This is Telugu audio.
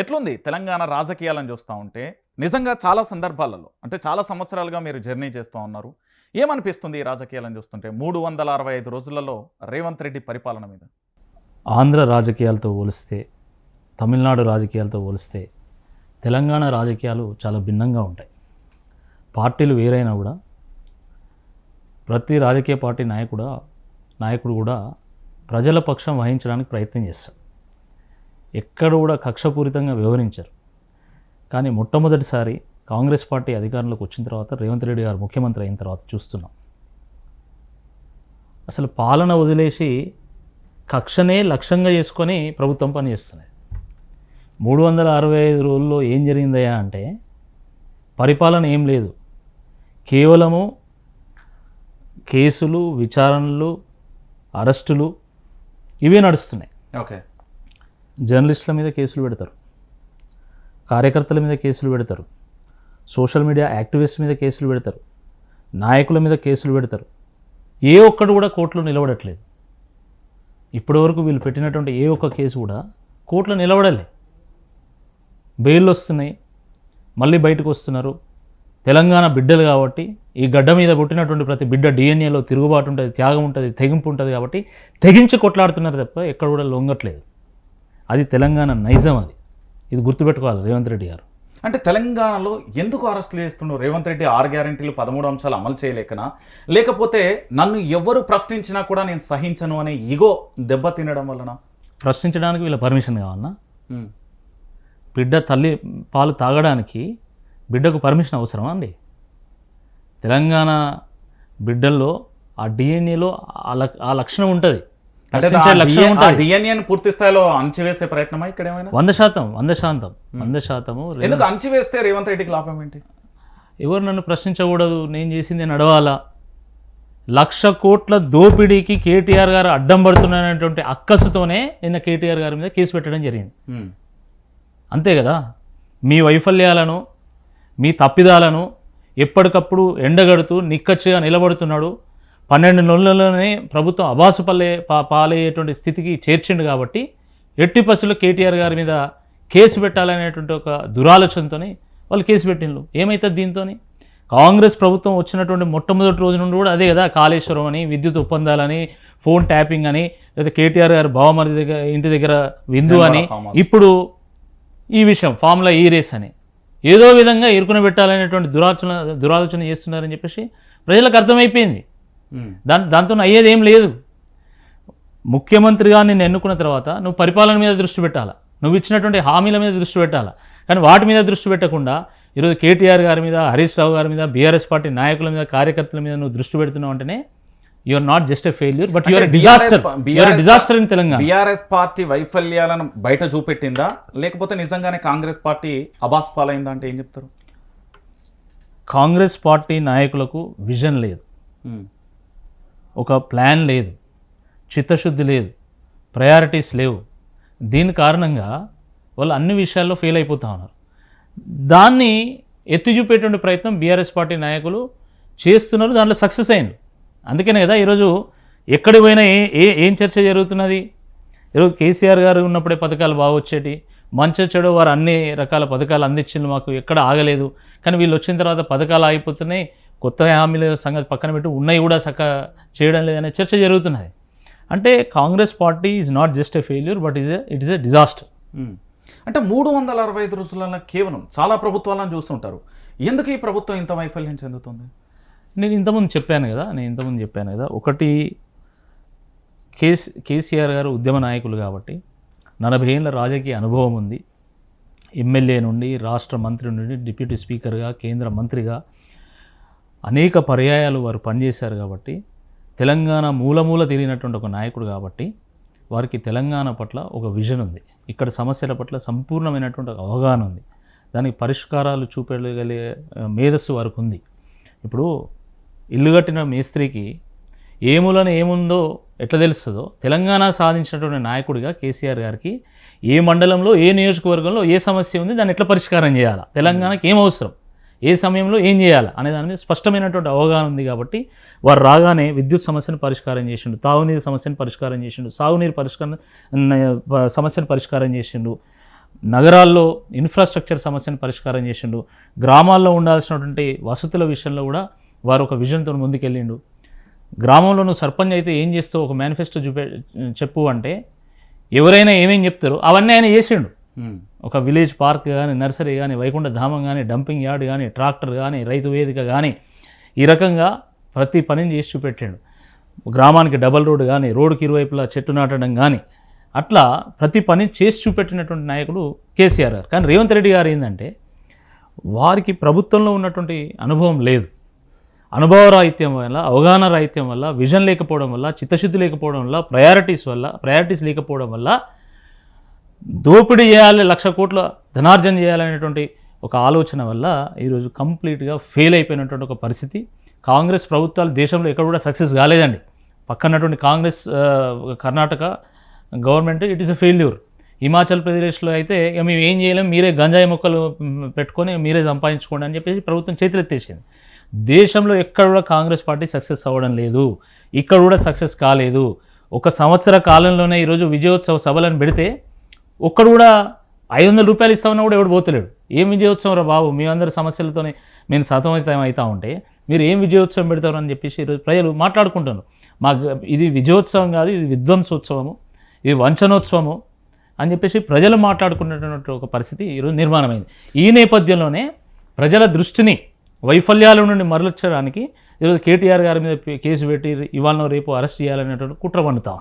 ఎట్లుంది తెలంగాణ రాజకీయాలను చూస్తూ ఉంటే? నిజంగా చాలా సందర్భాలలో అంటే చాలా సంవత్సరాలుగా మీరు జర్నీ చేస్తూ ఉన్నారు. ఏమనిపిస్తుంది ఈ రాజకీయాలను చూస్తుంటే మూడు వందల అరవై ఐదు రోజులలో రేవంత్ రెడ్డి పరిపాలన మీద? ఆంధ్ర రాజకీయాలతో పోలిస్తే తమిళనాడు రాజకీయాలతో పోలిస్తే తెలంగాణ రాజకీయాలు చాలా భిన్నంగా ఉంటాయి. పార్టీలు వేరైనా కూడా ప్రతి రాజకీయ పార్టీ నాయకుడు నాయకుడు కూడా ప్రజల పక్షం వహించడానికి ప్రయత్నం చేస్తాడు ఎక్కడ కూడా కక్షపూరితంగా వ్యవహరించారు. కానీ మొట్టమొదటిసారి కాంగ్రెస్ పార్టీ అధికారంలోకి వచ్చిన తర్వాత రేవంత్ రెడ్డి గారు ముఖ్యమంత్రి అయిన తర్వాత చూస్తున్నాం. అసలు పాలన వదిలేసి కక్షనే లక్ష్యంగా చేసుకొని ప్రభుత్వం పనిచేస్తున్నది మూడు వందల అరవై ఐదు రోజుల్లో ఏం జరిగిందయ్యా అంటే పరిపాలన ఏం లేదు. కేవలము కేసులు విచారణలు అరెస్టులు ఇవే నడుస్తున్నాయి. ఓకే. జర్నలిస్టుల మీద కేసులు పెడతారు. కార్యకర్తల మీద కేసులు పెడతారు. సోషల్ మీడియా యాక్టివిస్ట్ మీద కేసులు పెడతారు. నాయకుల మీద కేసులు పెడతారు. ఏ ఒక్కడు కూడా కోర్టులో నిలబడట్లేదు. ఇప్పటివరకు వీళ్ళు పెట్టినటువంటి ఏ ఒక్క కేసు కూడా కోర్టులో నిలబడలే. బెయిల్ వస్తున్నాయి. మళ్ళీ బయటకు వస్తున్నారు. తెలంగాణ బిడ్డలు కాబట్టి ఈ గడ్డ మీద పుట్టినటువంటి ప్రతి బిడ్డ డిఎన్ఏలో తిరుగుబాటు ఉంటుంది త్యాగం ఉంటుంది తెగింపు ఉంటుంది కాబట్టి తెగించి కొట్లాడుతున్నారు తప్ప ఎక్కడ కూడా లొంగట్లేదు. అది తెలంగాణ నైజం అది. ఇది గుర్తుపెట్టుకోవాలి రేవంత్ రెడ్డి గారు. అంటే తెలంగాణలో ఎందుకు అరెస్టులు చేస్తున్నారు రేవంత్ రెడ్డి ఆరు గ్యారంటీలు పదమూడు అంశాలు అమలు చేయలేకనా? లేకపోతే నన్ను ఎవరు ప్రశ్నించినా కూడా నేను సహించను అనే ఇగో దెబ్బ తినడం వలన ప్రశ్నించడానికి వీళ్ళ పర్మిషన్ కావాలన్నా బిడ్డ తల్లి పాలు తాగడానికి బిడ్డకు పర్మిషన్ అవసరమా అండి? తెలంగాణ బిడ్డల్లో ఆ డిఎన్ఏలో ఆ లక్- ఆ లక్షణం ఉంటుంది. డిఎన్ఏని పూర్తి స్థాయిలో అణచివేసే ప్రయత్నమా ఇక్కడ ఏమైనా? వంద శాతం వంద శాతం వంద శాతము. ఎందుకు అణచివేస్తే రేవంత్ రెడ్డికి లాభం ఏంటి? ఎవరు నన్ను ప్రశ్నించకూడదు నేను చేసింది నడవాలా? లక్ష కోట్ల దోపిడీకి కేటీఆర్ గారు అడ్డం పడుతున్నారనేటువంటి అక్కసుతోనే నిన్న కేటీఆర్ గారి మీద కేసు పెట్టడం జరిగింది. ఉమ్. అంతే కదా? మీ వైఫల్యాలను మీ తప్పిదాలను ఎప్పటికప్పుడు ఎండగడుతూ నిక్కచ్చిగా నిలబడుతున్నాడు పన్నెండు నెలల్లోనే ప్రభుత్వం అబాసు పల్లే పా పాలయ్యేటువంటి స్థితికి చేర్చిండు కాబట్టి ఎట్టి పసులు కేటీఆర్ గారి మీద కేసు పెట్టాలనేటువంటి ఒక దురాలోచనతోని వాళ్ళు కేసు పెట్టిండ్రు ఏమవుతుంది దీంతో కాంగ్రెస్ ప్రభుత్వం వచ్చినటువంటి మొట్టమొదటి రోజు నుండి కూడా అదే కదా కాళేశ్వరం అని విద్యుత్ ఒప్పందాలని ఫోన్ ట్యాపింగ్ అని లేదా కేటీఆర్ గారి బావమరి దగ్గర ఇంటి దగ్గర విందు అని. ఇప్పుడు ఈ విషయం ఫార్ములా ఈ రేస్ అని ఏదో విధంగా ఇరుకున పెట్టాలనేటువంటి దురాలోచన దురాలోచన చేస్తున్నారని చెప్పేసి ప్రజలకు అర్థమైపోయింది. దాని దాంతో అయ్యేది ఏం లేదు. ముఖ్యమంత్రిగా నేను ఎన్నుకున్న తర్వాత నువ్వు పరిపాలన మీద దృష్టి పెట్టాలా? నువ్వు ఇచ్చినటువంటి హామీల మీద దృష్టి పెట్టాలా? కానీ వాటి మీద దృష్టి పెట్టకుండా ఈరోజు కేటీఆర్ గారి మీద హరీష్ రావు గారి మీద బీఆర్ఎస్ పార్టీ నాయకుల మీద కార్యకర్తల మీద నువ్వు దృష్టి పెడుతున్నావు అంటేనే you're not just a failure but అంటే disaster you're disaster in Telangana BRS party వైఫల్యాలను బయట చూపెట్టిందా? లేకపోతే నిజంగానే కాంగ్రెస్ పార్టీ అబాస్ పాలైందా అంటే ఏం చెప్తారు? కాంగ్రెస్ పార్టీ నాయకులకు విజన్ లేదు. ఉమ్. ఒక ప్లాన్ లేదు. చిత్తశుద్ధి లేదు. ప్రయారిటీస్ లేవు. దీని కారణంగా వాళ్ళు అన్ని విషయాల్లో ఫెయిల్ అయిపోతూ ఉన్నారు. దాన్ని ఎత్తి చూపేటువంటి ప్రయత్నం బీఆర్ఎస్ పార్టీ నాయకులు చేస్తున్నారు. దాంట్లో సక్సెస్ అయింది. అందుకనే కదా ఈరోజు ఎక్కడికి పోయినా ఏ ఏ ఏం చర్చ జరుగుతున్నది? ఈరోజు కేసీఆర్ గారు ఉన్నప్పుడే పథకాలు బాగా వచ్చేటి మంచి చెడు వారు అన్ని రకాల పథకాలు అందించింది మాకు ఎక్కడ ఆగలేదు. కానీ వీళ్ళు వచ్చిన తర్వాత పథకాలు ఆగిపోతున్నాయి. కొత్త హామీల సంగతి పక్కన పెట్టి ఉన్నాయి కూడా చక్క చేయడం లేదనే చర్చ జరుగుతున్నది. అంటే Congress party is not just a failure but is it is a disaster. అంటే మూడు వందల అరవై ఐదు రోజులలో కేవలం చాలా ప్రభుత్వాలను చూస్తుంటారు. ఎందుకు ఈ ప్రభుత్వం ఇంత వైఫల్యం చెందుతుంది? నేను ఇంతకుముందు చెప్పాను కదా నేను ఇంతకుముందు చెప్పాను కదా ఒకటి కేసీ కేసీఆర్ గారు ఉద్యమ నాయకులు కాబట్టి నలభై ఏళ్ళ రాజకీయ అనుభవం ఉంది. ఎమ్మెల్యే నుండి రాష్ట్ర మంత్రి నుండి డిప్యూటీ స్పీకర్గా కేంద్ర మంత్రిగా అనేక పర్యాయాలు వారు పనిచేశారు కాబట్టి తెలంగాణ మూలమూల తిరిగినటువంటి ఒక నాయకుడు కాబట్టి వారికి తెలంగాణ పట్ల ఒక విజన్ ఉంది. ఇక్కడ సమస్యల పట్ల సంపూర్ణమైనటువంటి ఒక అవగాహన ఉంది. దానికి పరిష్కారాలు చూపెట్టగలిగే మేధస్సు వారికి ఉంది. ఇప్పుడు ఇల్లు కట్టిన మేస్త్రికి ఏ మూలన ఏముందో ఎట్లా తెలుస్తుందో తెలంగాణ సాధించినటువంటి నాయకుడిగా కేసీఆర్ గారికి ఏ మండలంలో ఏ నియోజకవర్గంలో ఏ సమస్య ఉంది దాన్ని ఎట్లా పరిష్కారం చేయాలా? తెలంగాణకి ఏం అవసరం? ఏ సమయంలో ఏం చేయాలి అనే దాని మీద స్పష్టమైనటువంటి అవగాహన ఉంది కాబట్టి వారు రాగానే విద్యుత్ సమస్యను పరిష్కారం చేసిండు తాగునీరు సమస్యను పరిష్కారం చేసిండు సాగునీరు పరిష్కారం సమస్యను పరిష్కారం చేసిండు నగరాల్లో ఇన్ఫ్రాస్ట్రక్చర్ సమస్యను పరిష్కారం చేసిండు గ్రామాల్లో ఉండాల్సినటువంటి వసతుల విషయంలో కూడా వారు ఒక విజన్తో ముందుకెళ్ళిండు. గ్రామంలో నువ్వు సర్పంచ్ అయితే ఏం చేస్తావు ఒక మేనిఫెస్టో చూపే చెప్పు అంటే ఎవరైనా ఏమేం చెప్తారో అవన్నీ ఆయన చేసిండు. ఒక విలేజ్ పార్క్ కానీ నర్సరీ కానీ వైకుంఠ ధామం కానీ డంపింగ్ యార్డ్ కానీ ట్రాక్టర్ కానీ రైతు వేదిక కానీ ఈ రకంగా ప్రతి పనిని చేసి చూపెట్టాడు. గ్రామానికి డబల్ రోడ్డు కానీ రోడ్డుకి ఇరువైపులా చెట్టు నాటడం కానీ అట్లా ప్రతి పని చేసి చూపెట్టినటువంటి నాయకుడు కేసీఆర్ గారు. కానీ రేవంత్ రెడ్డి గారు ఏంటంటే వారికి ప్రభుత్వంలో ఉన్నటువంటి అనుభవం లేదు. అనుభవ రాహిత్యం వల్ల అవగాహన రాహిత్యం వల్ల విజన్ లేకపోవడం వల్ల చిత్తశుద్ధి లేకపోవడం వల్ల ప్రయారిటీస్ వల్ల ప్రయారిటీస్ లేకపోవడం వల్ల దోపిడీ చేయాలి లక్ష కోట్ల ధనార్జన చేయాలనేటువంటి ఒక ఆలోచన వల్ల ఈరోజు కంప్లీట్గా ఫెయిల్ అయిపోయినటువంటి ఒక పరిస్థితి. కాంగ్రెస్ ప్రభుత్వాలు దేశంలో ఎక్కడ కూడా సక్సెస్ కాలేదండి. పక్కనటువంటి Congress Karnataka government it is a failure. Himachal ప్రదేశ్లో అయితే ఇక మేము ఏం చేయలేం మీరే గంజాయి మొక్కలు పెట్టుకొని మీరే సంపాదించుకోండి అని చెప్పేసి ప్రభుత్వం చేతులెత్తేసింది. దేశంలో ఎక్కడ కూడా కాంగ్రెస్ పార్టీ సక్సెస్ అవ్వడం లేదు ఇక్కడ కూడా సక్సెస్ కాలేదు. ఒక సంవత్సర కాలంలోనే ఈరోజు విజయోత్సవ సభలను పెడితే ఒక్కడు కూడా ఐదు వందల రూపాయలు ఇస్తామన్నా కూడా ఎవడు పోతలేడు. ఏం విజయోత్సవం రా బాబు? మీ అందరి సమస్యలతోనే మేము సతమతం అవుతా ఉంటే మీరు ఏం విజయోత్సవం పెడతారు అని చెప్పేసి ఈరోజు ప్రజలు మాట్లాడుకుంటున్నారు. మాకు ఇది విజయోత్సవం కాదు ఇది విధ్వంసోత్సవము ఇది వంచనోత్సవము అని చెప్పేసి ప్రజలు మాట్లాడుకున్నటువంటి ఒక పరిస్థితి ఈరోజు నిర్మాణమైంది. ఈ నేపథ్యంలోనే ప్రజల దృష్టిని వైఫల్యాల నుండి మరల్చడానికి ఈరోజు కేటీఆర్ గారి మీద కేసు పెట్టి ఇవాళ రేపు అరెస్ట్ చేయాలనేటువంటి కుట్ర పండుతా